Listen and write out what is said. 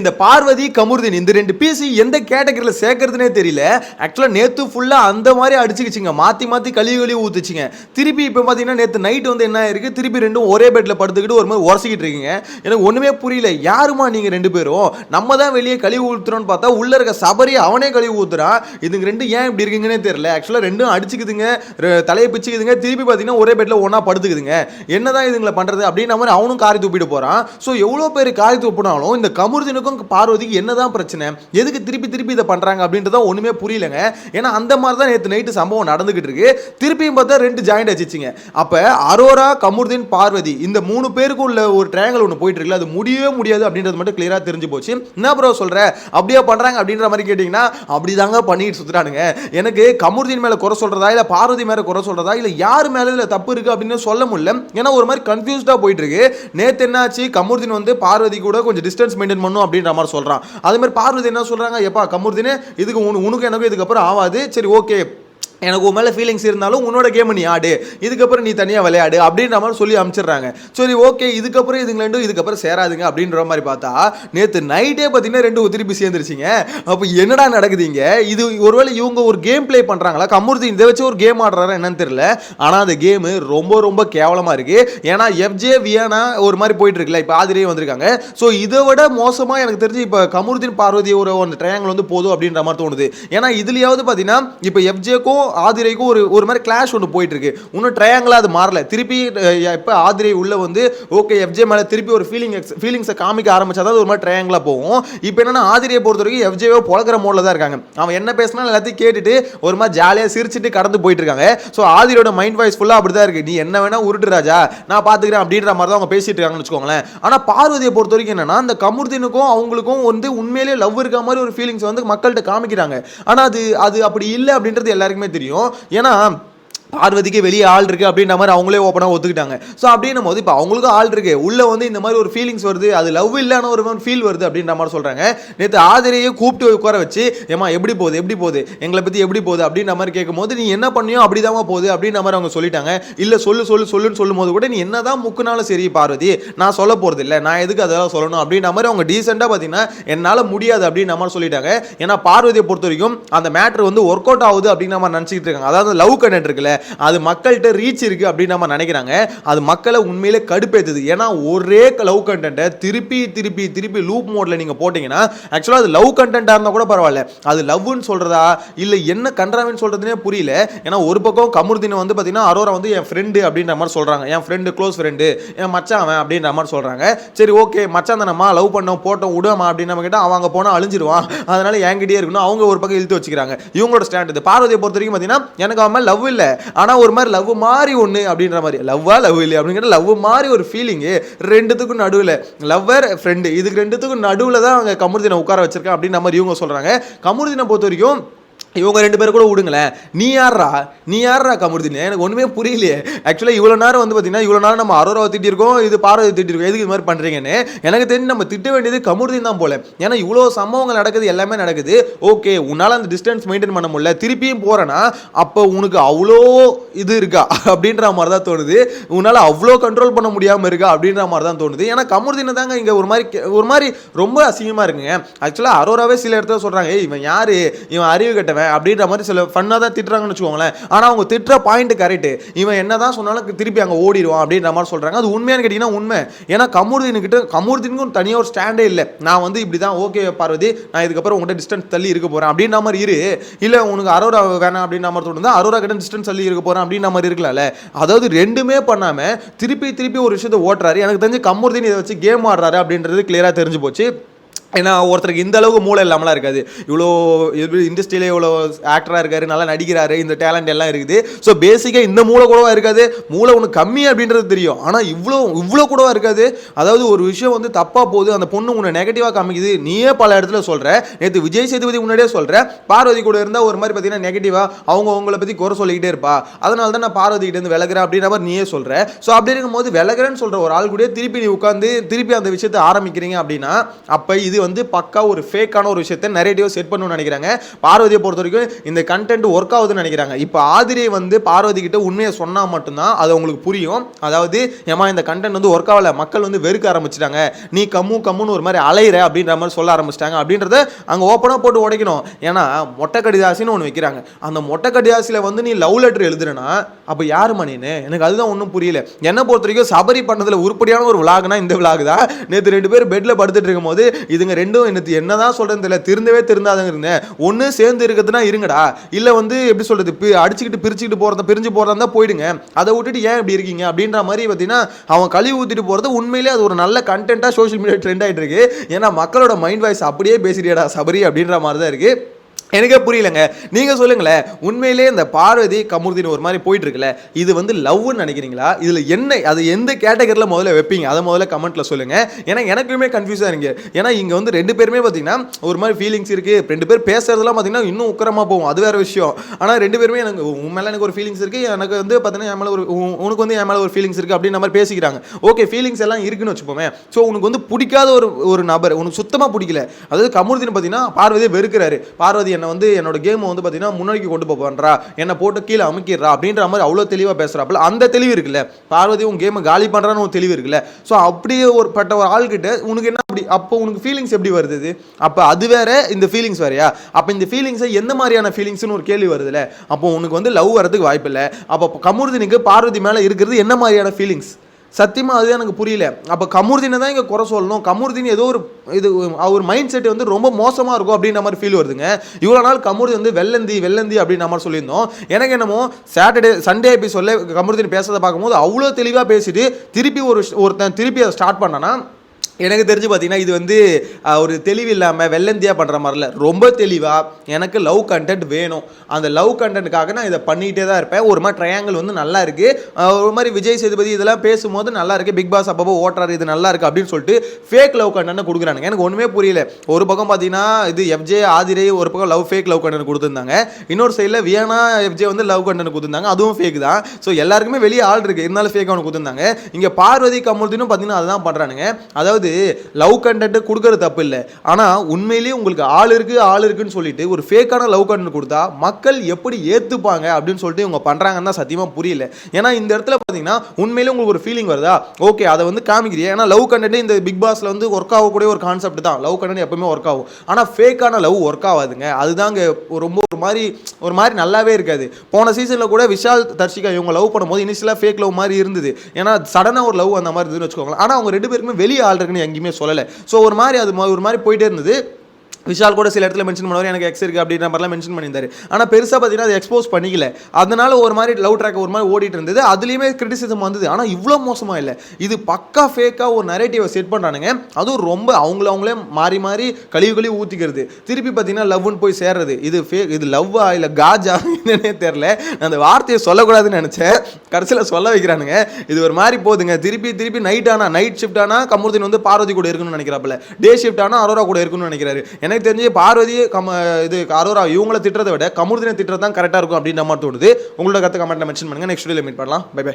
இந்த பார்வதி கமுருதின் இந்த ரெண்டு பீஸ் எந்த கேட்டகரியில் சேர்க்கறதுனே தெரியல. ஆக்சுவலாக நேற்று ஃபுல்லாக அந்த மாதிரி அடிச்சுக்கிச்சிங்க. மாற்றி மாற்றி கழுவி கழுவி ஊத்துச்சிங்க. திருப்பி இப்போ பார்த்தீங்கன்னா நேற்று நைட் வந்து என்ன இருக்கு திருப்பி ரெண்டும் ஒரே பெட்டில் படுத்துக்கிட்டு ஒரு மாதிரி உரசிக்கிட்டு இருக்கீங்க. எனக்கு ஒன்றுமே புரியல. யாருமா நீங்கள் ரெண்டு பேரும்? நம்ம தான் வெளியே கழுவி ஊத்துறோம்னு பார்த்தா உள்ள இருக்க சபரி அவனே கழுவி ஊத்துறான் இதுங்க ரெண்டு ஏன் இப்படி இருக்குங்கன்னே தெரியல. ஆக்சுவலாக ரெண்டும் அடிச்சுக்குதுங்க. தலையை பிச்சுக்குதுங்க. திருப்பி பார்த்தீங்கன்னா ஒரே பெட்டில் ஒன்றா படுத்துக்குதுங்க. என்னதான் இதுங்களை பண்ணுறது அப்படின்ற மாதிரி அவனும் காரி துப்பிட்டு போகிறான் ஸோ எவ்வளோ பேர் காரி துப்பினாலும் இந்த கமுருதினுக்கும் பார்வதிக்கு என்னதான் பிரச்சனை? எதுக்கு திருப்பி திருப்பி இதை பண்ணுறாங்க அப்படின்றத ஒன்றுமே புரியலங்க. ஏன்னா அந்த மாதிரி தான் நேற்று நைட்டு சம்பவம் நடந்துகிட்டு இருக்கு. திருப்பியும் பார்த்தா ரெண்டு ஜாயிண்ட் வச்சுச்சிங்க அப்போ அரோரா கமுர்தீன் பார்வதி இந்த மூணு பேருக்கும் உள்ள ஒரு ட்ரையாங்கல் ஒன்று போயிட்டு இருக்குல்ல அது முடியவே முடியாது அப்படின்றது மட்டும் கிளியராக தெரிஞ்சு போச்சு. என்ன ப்ரோ சொல்ற? அப்படியே பண்ணுறாங்க அப்படின்ற மாதிரி கேட்டிங்கன்னா அப்படி தாங்க பண்ணிட்டு சுற்றுறானுங்க எனக்கு கமுர்தீன் மேலே குறை சொல்கிறதா இல்லை பார்வதி மேலே குறை சொல்கிறதா இல்லை யார் மேலே இல்லை தப்பு இருக்குது அப்படின்னு சொல்ல முடியல. ஏன்னா ஒரு மாதிரி கன்ஃபியூஸ்டாக போயிட்டு இருக்கு. நேற்று என்னாச்சு? கமுர்தீன் வந்து பார்வதி கூட கொஞ்சம் டிஸ்டன்ஸ் மெயின்டைன் பண்ணும் அப்படின்ற மாதிரி சொல்கிறான் அதே மாதிரி பார்வதி என்ன சொல்கிறாங்க எப்பா கமுருதீனே இதுக்கு உனக்கு எனக்கும் இதுக்கப்புறம் ஆகாது சரி ஓகே எனக்கு உன் மேலே ஃபீலிங்ஸ் இருந்தாலும் உன்னோட கேம் நீ ஆடு. இதுக்கப்புறம் நீ தனியாக விளையாடு அப்படின்ற மாதிரி சொல்லி அனுப்பிச்சிடுறாங்க. சரி ஓகே இதுக்கப்புறம் இதுங்க ரெண்டும் இதுக்கப்புறம் சேராதுங்க அப்படின்ற மாதிரி பார்த்தா நேற்று நைட்டே பார்த்தீங்கன்னா ரெண்டு திருப்பி சேர்ந்துருச்சிங்க. அப்போ என்னடா நடக்குதுங்க இது ஒருவேளை இவங்க ஒரு கேம் ப்ளே பண்ணுறாங்களா கமுருதி இதை வச்சு ஒரு கேம் ஆடுறாரா என்னன்னு தெரியல. ஆனால் அந்த கேமு ரொம்ப ரொம்ப கேவலமாக இருக்குது ஏன்னா எஃப்ஜே வியானா ஒரு மாதிரி போயிட்டு இருக்குல்ல இப்போ ஆதிரியே வந்திருக்காங்க. ஸோ இதை விட மோசமாக எனக்கு தெரிஞ்சு இப்போ கமுருதீன் பார்வதி ஒரு அந்த ட்ரையாங்கிள் வந்து போதும் அப்படின்ற மாதிரி தோணுது. ஏன்னா இதுலையாவது பார்த்தீங்கன்னா இப்போ எஃப்ஜேக்கும் ஆதிரைக்கும் ஒரு ஒரு மாதிரி கிளாஷ் ஒன்று போயிட்டு இருக்கு இன்னும் ட்ரையாங்கிளாக அது மாறல. திருப்பி இப்போ ஆதிரை உள்ள வந்து ஓகே எஃப்ஜே மேலே திருப்பி ஒரு ஃபீலிங் ஃபீலிங்ஸை காமிக்க ஆரம்பிச்சா தான் ஒரு மாதிரி ட்ரையாங்கிளாக போகும். இப்போ என்னன்னா ஆதிரியை பொறுத்த வரைக்கும் எஃப்ஜேவோ பொழக்கிற மோடில் தான் இருக்காங்க. அவன் என்ன பேசினாலும் எல்லாத்தையும் கேட்டுட்டு ஒரு மாதிரி ஜாலியாக சிரிச்சிட்டு கடந்து போயிட்டு இருக்காங்க ஸோ ஆதிரியோட மைண்ட் வாய்ஸ் ஃபுல்லாக அப்படி தான் இருக்கு. நீ என்ன வேணா உருட்டு ராஜா நான் பார்த்துக்கிறேன் அப்படின்ற மாதிரி தான் அவங்க பேசிட்டு இருக்காங்கன்னு வச்சுக்கோங்களேன். ஆனால் பார்வதியை பொறுத்த வரைக்கும் என்னன்னா அந்த கமுர்தீனுக்கும் அவங்களுக்கும் வந்து உண்மையிலேயே லவ் இருக்க மாதிரி ஒரு ஃபீலிங்ஸ் வந்து மக்கள்கிட்ட காமிக்கிறாங்க. ஆனால் அது அது அப்படி இல்லை அப்படின்றது எல்லாருக்குமே தெரியும். ஏன்னா பார்வதிக்கு வெளியே ஆள் இருக்குது அப்படின்ற மாதிரி அவங்களே ஓப்பனாக ஒத்துக்கிட்டாங்க. ஸோ அப்படின்னும் போது இப்போ அவங்களுக்கும் ஆள் இருக்கு. உள்ளே வந்து இந்த மாதிரி ஒரு ஃபீலிங்ஸ் வருது. அது லவ் இல்லைன்னு ஒரு ஃபீல் வருது அப்படின்ற மாதிரி சொல்கிறாங்க நேற்று ஆதிரையே கூப்பிட்டு உட்கார வச்சு ஏமா எப்படி போகுது? எப்படி போகுது? எங்களை பற்றி எப்படி போகுது? அப்படின்ற மாதிரி கேட்கும்போது நீ என்ன பண்ணியோ அப்படிதாம்மா போகுது. அப்படின்ற மாதிரி அவங்க சொல்லிட்டாங்க. இல்லை சொல்லு சொல்லு சொல்லுன்னு சொல்லும்போது கூட நீ என்னதான் முக்குனாலும் சரி பார்வதி நான் சொல்ல போகிறது இல்லை. நான் எதுக்கு அதெல்லாம் சொல்லணும்? அப்படின்ற மாதிரி அவங்க டீசெண்டாக பார்த்தீங்கன்னா என்னால் முடியாது. அப்படின்ற மாதிரி சொல்லிட்டாங்க. ஏன்னா பார்வதியை பொறுத்த வரைக்கும் அந்த மேட்ரு வந்து ஒர்க் அவுட் ஆகுது அப்படின்ற மாதிரி நினச்சிக்கிட்டு இருக்காங்க. அதாவது லவ் கனெக்ட் இருக்குல்ல அது மக்கள்கிட்ட ரீச் இருக்கு அப்படின்னு நம்ம நினைக்கிறாங்க. அது மக்களை உண்மையிலே கடுப்பேற்றுது ஏன்னா ஒரே லவ் கண்டென்ட்டை திருப்பி திருப்பி திருப்பி லூப் மோட்ல நீங்க போட்டீங்கன்னா ஆக்சுவலாக அது லவ் கண்டென்ட்டாக இருந்தால் கூட பரவாயில்ல. அது லவ்னு சொல்றதா? இல்லை என்ன கன்றாவின்னு சொல்றதுனே புரியல. ஏன்னா ஒரு பக்கம் கமுருதினை வந்து பார்த்தீங்கன்னா அரோரா வந்து என் ஃப்ரெண்டு அப்படின்ற மாதிரி சொல்றாங்க. என் ஃப்ரெண்டு க்ளோஸ் ஃப்ரெண்டு என் மச்சான் அவன் அப்படின்ற மாதிரி சொல்றாங்க. சரி ஓகே மச்சான் தானம்மா லவ் பண்ணோம் போட்டோம் விடுமா அப்படின்னு நம்ம கேட்டால் அவங்க போனால் அழிஞ்சிருவான். அதனால என்கிட்டயே இருக்கணும். அவங்க ஒரு பக்கம் இழுத்து வச்சுக்கிறாங்க. இவங்களோட ஸ்டாண்ட் இது. பார்வதியை பொறுத்த வரைக்கும் பார்த்தீங்கன்னா எனக்கு அவன் லவ் இல்லை. ஆனால் ஒரு மாதிரி லவ் மாதிரி ஒன்று அப்படின்ற மாதிரி லவ்வா லவ் இல்லை அப்படிங்கிற லவ் மாதிரி ஒரு ஃபீலிங்கு ரெண்டுத்துக்கும் நடுவில். லவ்வர் ஃப்ரெண்டு இதுக்கு ரெண்டுத்துக்கும் நடுவில் தான் அவங்க கமுருதினை உட்கார வச்சிருக்கேன் அப்படின்ற மாதிரி இவங்க சொல்கிறாங்க கமுருதினை பொறுத்த வரைக்கும் இவங்க ரெண்டு பேரும் கூட விடுங்களேன். நீ யாரா நீ யாரா கமுருதினே? எனக்கு ஒன்றுமே புரியலையே. ஆக்சுவலாக இவ்வளோ நேரம் வந்து பார்த்தீங்கன்னா இவ்வளோ நேரம் நம்ம அரோராவை திட்டிருக்கோம் இது பார்வதி திட்டிருக்கோம் எதுக்கு இது மாதிரி பண்ணுறீங்கன்னு எனக்கு தெரிஞ்சு நம்ம திட்ட வேண்டியது கமுருதின் தான் போல. ஏன்னா இவ்வளோ சம்பவங்கள் நடக்குது எல்லாமே நடக்குது. ஓகே உன்னால் அந்த டிஸ்டன்ஸ் மெயின்டைன் பண்ண முடியல. திருப்பியும் போகிறேன்னா அப்போ உனக்கு அவ்வளோ இது இருக்கா? அப்படின்ற மாதிரி தான் தோணுது. உன்னால் அவ்வளோ கண்ட்ரோல் பண்ண முடியாமல் இருக்கா? அப்படின்ற மாதிரி தான் தோணுது. ஏன்னா கமுருதினை தாங்க இங்கே ஒரு மாதிரி ஒரு மாதிரி ரொம்ப அசிங்கமாக இருக்குங்க. ஆக்சுவலாக அரோராவே சில இடத்துல சொல்கிறாங்க ஏய் இவன் யார்? இவன் அறிவு கட்டவன். அப்படின்ற மாதிரி சில ஃபன்னாக தான் திட்டுறாங்கன்னு வச்சுக்கோங்களேன். ஆனால் அவங்க திட்டுற பாயிண்ட் கரெக்ட் இவன் என்ன தான் சொன்னாலும் திருப்பி அங்கே ஓடிடுவான் அப்படின்ற மாதிரி சொல்கிறாங்க அது உண்மையானு கேட்டிங்கன்னா உண்மை. ஏன்னா கமுருதீன் கிட்ட கமுருதீனுக்கும் தனியாக ஒரு ஸ்டாண்டே இல்லை. நான் வந்து இப்படி தான் ஓகே பார்வதி நான் இதுக்கப்புறம் உங்கள்கிட்ட டிஸ்டன்ஸ் தள்ளி இருக்க போகிறேன் அப்படின்ற மாதிரி இரு. இல்லை உனக்கு அரோரா வேணாம் அப்படின்ற மாதிரி தோணுது அரோரா கிட்ட டிஸ்டன்ஸ் தள்ளி இருக்க போகிறேன் அப்படின்ற மாதிரி இருக்கலாம்ல. அதாவது ரெண்டுமே பண்ணாமல் திருப்பி திருப்பி ஒரு விஷயத்தை ஓட்டுறாரு. எனக்கு தெரிஞ்சு கமுருதீன் இதை வச்சு கேம் ஆடுறாரு அப்படின்றது கிளியராக தெரிஞ்சு போச்சு. ஏன்னா ஒருத்தருக்கு இந்த அளவுக்கு மூளை இல்லாமலாம் இருக்காது. இவ்வளோ இண்டஸ்ட்ரியிலே இவ்வளோ ஆக்டராக இருக்காரு நல்லா நடிக்கிறாரு இந்த டேலண்ட் எல்லாம் இருக்குது. ஸோ பேசிக்காக இந்த மூளை கூடவா இருக்காது. மூளை ஒன்று கம்மி அப்படின்றது தெரியும். ஆனால் இவ்வளோ இவ்வளோ கூடவா இருக்காது. அதாவது ஒரு விஷயம் வந்து தப்பாக போகுது அந்த பொண்ணு உன்னை நெகட்டிவாக காமிக்குது நீயே பல இடத்துல சொல்கிற நேற்று விஜய் சேதுபதி முன்னாடியே சொல்கிற பார்வதி கூட இருந்தால் ஒரு மாதிரி பார்த்தீங்கன்னா நெகட்டிவாக அவங்க உங்களை பற்றி குறை சொல்லிக்கிட்டே இருப்பா. அதனால தான் நான் பார்வதி கிட்ட விலகிறேன் அப்படின்ற மாதிரி நீயே சொல்கிற ஸோ அப்படி இருக்கும்போது விலகிறேன்னு சொல்கிற ஒரு ஆள் கூட திருப்பி நீ உட்காந்து திருப்பி அந்த விஷயத்தை ஆரம்பிக்கிறீங்க அப்படின்னா அப்போ இது வந்து பக்கா ஒரு ஃபேக்கான ஒரு விஷயத்தை நெரேட்டிவ் செட் பண்ணணும்னு நினைக்கிறாங்க. பார்வதியை பொறுத்த வரைக்கும் இந்த கண்டென்ட் ஒர்க் ஆகுதுன்னு நினைக்கிறாங்க. இப்போ ஆதிரியை வந்து பார்வதி கிட்ட உண்மையை சொன்னால் மட்டும்தான் அது உங்களுக்கு புரியும். அதாவது ஏமா இந்த கண்டென்ட் வந்து ஒர்க் ஆகல. மக்கள் வந்து வெறுக்க ஆரம்பிச்சிட்டாங்க. நீ கம்மு கம்முன்னு ஒரு மாதிரி அலையிற அப்படின்ற மாதிரி சொல்ல ஆரம்பிச்சிட்டாங்க. அப்படின்றத அங்கே ஓப்பனாக போட்டு உடைக்கணும். ஏன்னா மொட்டை கடிதாசின்னு ஒன்று வைக்கிறாங்க. அந்த மொட்டை கடிதாசியில் வந்து நீ லவ் லெட்டர் எழுதுறனா அப்போ யார் மணினு எனக்கு அதுதான் ஒன்றும் புரியல. என்ன பொறுத்த வரைக்கும் சபரி பண்ணதில் உருப்படியான ஒரு விளாகுனா இந்த விலாகு தான். நேற்று ரெண்டு பேர் பெட்டில் படுத்துட்டு இருக்கும்போது இதுங்க ரெண்டும் எனக்கு என்னதான் சொல்றது தெரியல. திருந்தவே திருந்தாதங்க இருந்தேன் ஒன்று சேர்ந்து இருக்கிறதுனா இருங்கடா. இல்லை வந்து எப்படி சொல்றது பி- அடிச்சுக்கிட்டு பிரிச்சுக்கிட்டு போகிறத பிரிஞ்சு போகிறதா இருந்தால் போயிடுங்க. அதை விட்டுட்டு ஏன் இப்படி இருக்கீங்க? அப்படின்ற மாதிரி பார்த்தீங்கன்னா அவன் கழுவி ஊற்றிட்டு போகிறது உண்மையிலே அது ஒரு நல்ல கண்டென்ட்டாக சோஷியல் மீடியா ட்ரெண்ட் ஆகிட்டு இருக்கு. ஏன்னா மக்களோட மைண்ட் வாய்ஸ் அப்படியே பேசுறியடா சபரி அப்படின்ற மாதிரி தான் இருக்குது எனக்கே புரியலங்க. நீங்கள் சொல்லுங்களேன் உண்மையிலே இந்த பார்வதி கமுர்தின்னு ஒரு மாதிரி போயிட்டு இருக்குல்ல இது வந்து லவ்னு நினைக்கிறீங்களா? இதில் என்ன அது எந்த கேட்டகரியில் முதல்ல வைப்பீங்க? அதை முதல்ல கமெண்ட்ல சொல்லுங்க. ஏன்னா எனக்குமே கன்ஃபியூஸாக இருங்க ஏன்னா இங்கே வந்து ரெண்டு பேருமே பார்த்தீங்கன்னா ஒரு மாதிரி ஃபீலிங்ஸ் இருக்குது ரெண்டு பேர் பேசுறதுலாம் பார்த்தீங்கன்னா இன்னும் உக்கரமாக போகும். அது வேற விஷயம். ஆனால் ரெண்டு பேருமே எனக்கு உன் மேலே எனக்கு ஒரு ஃபீலிங்ஸ் இருக்கு. எனக்கு வந்து பார்த்தீங்கன்னா என் மேலே ஒரு உனக்கு வந்து என் மேலே ஒரு ஃபீலிங்ஸ் இருக்குது அப்படின்ற மாதிரி பேசிக்கிறாங்க. ஓகே ஃபீலிங்ஸ் எல்லாம் இருக்குன்னு வச்சுப்போமே ஸோ உனக்கு வந்து பிடிக்காத ஒரு ஒரு நபர் உனக்கு சுத்தமாக பிடிக்கல. அதாவது கமுர்தின்னு பார்த்தீங்கன்னா பார்வதியை வெறுக்கிறாரு. பார்வதி என்னை வந்து என்னோட கேமை வந்து பார்த்தீங்கன்னா முன்னாடி கொண்டு போவான்றா என்னை போட்டு கீழே அமுக்கிடுறா அப்படின்ற மாதிரி அவ்வளோ தெளிவாக பேசுறாப்புல. அந்த தெளிவு இருக்குல்ல. பார்வதி உன் கேமை காலி பண்ணுறான்னு ஒரு தெளிவு இருக்குல்ல. ஸோ அப்படியே ஒரு பட்ட ஒரு ஆள்கிட்ட உனக்கு என்ன அப்படி அப்போ உனக்கு ஃபீலிங்ஸ் எப்படி வருது அப்போ அது வேற இந்த ஃபீலிங்ஸ் வேறையா? அப்போ இந்த ஃபீலிங்ஸை எந்த மாதிரியான ஃபீலிங்ஸ்னு ஒரு கேள்வி வருதுல்ல. அப்போ உனக்கு வந்து லவ் வரதுக்கு வாய்ப்பு இல்லை அப்போ கமுருதினுக்கு பார்வதி மேலே இருக்கிறது என்ன மாதிரியான ஃபீலிங்ஸ் சத்தியமாக அதுதான் எனக்கு புரியல. அப்போ கமுர்தினை தான் இங்கே குறை சொல்லணும். கமுர்தின் ஏதோ ஒரு இது அவர் மைண்ட் செட் வந்து ரொம்ப மோசமாக இருக்கும் அப்படின்ற மாதிரி ஃபீல் வருதுங்க. இவ்வளோ நாள் கமுர்தி வந்து வெள்ளந்தி வெள்ளந்தி அப்படின்ற மாதிரி சொல்லியிருந்தோம். எனக்கு என்னமோ சாட்டர்டே சண்டே எபிசோடில் கமுர்தின் பேசுறதை பார்க்கும்போது அவ்வளோ தெளிவாக பேசிட்டு திருப்பி ஒரு ஒருத்தன் திருப்பி அதை ஸ்டார்ட் பண்ணானா எனக்கு தெரிஞ்சு பார்த்தீங்கன்னா இது வந்து ஒரு தெளிவு இல்லாமல் வெள்ளந்தியாக பண்ணுற மாதிரில ரொம்ப தெளிவாக எனக்கு லவ் கண்டென்ட் வேணும். அந்த லவ் கண்டென்ட்டுக்காக நான் இதை பண்ணிகிட்டே தான் இருப்பேன். ஒரு மாதிரி ட்ரையாங்கிள் வந்து நல்லா இருக்குது ஒரு மாதிரி விஜய் சேதுபதி இதெல்லாம் பேசும்போது நல்லா இருக்குது பிக் பாஸ் அப்பப்போ ஓட்டுறாரு இது நல்லா இருக்குது அப்படின்னு சொல்லிட்டு ஃபேக் லவ் கண்டென்ட் கொடுக்குறானுங்க. எனக்கு ஒன்றுமே புரியல. ஒரு பக்கம் பார்த்தீங்கன்னா இது எஃப்ஜே ஆதிரை ஒரு பக்கம் லவ் ஃபேக் லவ் கண்டென்ட் கொடுத்துருந்தாங்க. இன்னொரு சைடில் வியனா எஃப்ஜே வந்து லவ் கண்டென்ட் கொடுத்துருந்தாங்க. அதுவும் ஃபேக் தான். ஸோ எல்லாருக்குமே வெளியே ஆள் இருக்குது இருந்தாலும் ஃபேக் அவனுக்கு கொடுத்துருந்தாங்க. இங்கே பார்வதி கமுர்தினும் பார்த்தீங்கன்னா அதுதான் பண்ணுறானுங்க அதாவது லவ் கண்டென்ட் கொடுக்கறது தப்பு இல்லை. ஆனால் உண்மையிலேயே உங்களுக்கு ஆள் இருக்கு ஆள் இருக்குன்னு சொல்லிட்டு ஒரு ஃபேக்கான லவ் கண்டென்ட் கொடுத்தா மக்கள் எப்படி ஏற்றுப்பாங்க அப்படின்னு சொல்லிட்டு இவங்க பண்ணுறாங்கன்னு தான் சத்தியமாக புரியல. ஏன்னா இந்த இடத்துல பார்த்தீங்கன்னா உண்மையிலே உங்களுக்கு ஒரு ஃபீலிங் வருதா? ஓகே அதை வந்து காமிக்கிறீங்க ஏன்னா லவ் கண்டென்ட் இந்த பிக் பாஸில் வந்து ஒர்க் ஆகக்கூடிய ஒரு கான்செப்ட் தான். லவ் கண்டென்ட் எப்பவுமே ஒர்க் ஆகும். ஆனால் ஃபேக்கான லவ் ஒர்க் ஆகாதுங்க. அதுதாங்க ரொம்ப ஒரு மாதிரி ஒரு மாதிரி நல்லாவே இருக்காது. போன சீசனில் கூட விஷால் தர்ஷிகா இவங்க லவ் பண்ணும்போது இனிஷியலாக ஃபேக் லவ் மாதிரி இருந்தது. ஏன்னா சடனாக ஒரு லவ் அந்த மாதிரி இருந்துன்னு வச்சுக்கோங்களேன். ஆனால் அவங்க ரெண்டு பேருக்குமே வெளியே ஆள் எங்கேயுமே சொல்லலை. ஸோ ஒரு மாதிரி அது ஒரு மாதிரி போயிட்டே இருந்தது. விஷால் கூட சில இடத்துல மென்ஷன் பண்ணுவார் எனக்கு எக்ஸ் இருக்குது அப்படின்ற மாதிரிலாம் மென்ஷன் பண்ணியிருந்தாரு. ஆனால் பெருசாக பார்த்தீங்கன்னா அதை எக்ஸ்போஸ் பண்ணிக்கல. அதனால ஒரு மாதிரி லவ் ட்ராக் ஒரு மாதிரி ஓடிட்டு இருந்தது. அதுலேயுமே கிரிட்டிசிசம் வந்தது. ஆனால் இவ்வளோ மோசமாக இல்லை. இது பக்கா ஃபேக்காக ஒரு நரேட்டிவை செட் பண்ணுறானுங்க அதுவும் ரொம்ப அவங்கள அவங்களே மாறி மாறி கழிவு கழிவு ஊற்றிக்கிறது திருப்பி பார்த்தீங்கன்னா லவ்னு போய் சேர்றது. இது ஃபே இது லவ்வா இல்லை காஜா என்னன்னே தெரில நான் அந்த வார்த்தையை சொல்லக்கூடாதுன்னு நினச்சேன். கடைசியில் சொல்ல வைக்கிறானுங்க. இது ஒரு மாதிரி போதுங்க. திருப்பி திருப்பி நைட் ஆனால் நைட் ஷிஃப்ட் ஆனால் கமுர்தின் வந்து பார்வதி கூட இருக்கணும்னு நினைக்கிறாப்புல. டே ஷிஃப்ட் ஆனால் அரோரா கூட இருக்கணும்னு நினைக்கிறாரு. எனக்கு தெரிஞ்சு பார்வதி கம இது அரோரா இவங்கள திட்டுறதை விட கமுருதினை திட்டுறது தான் கரெக்டாக இருக்கும் அப்படின்ற மாதிரி தோணுது. உங்களோட கருத்து கமெண்ட்டில் மென்ஷன் பண்ணுங்க. நெக்ஸ்ட் வீடியோவில் மீட் பண்ணலாம். By by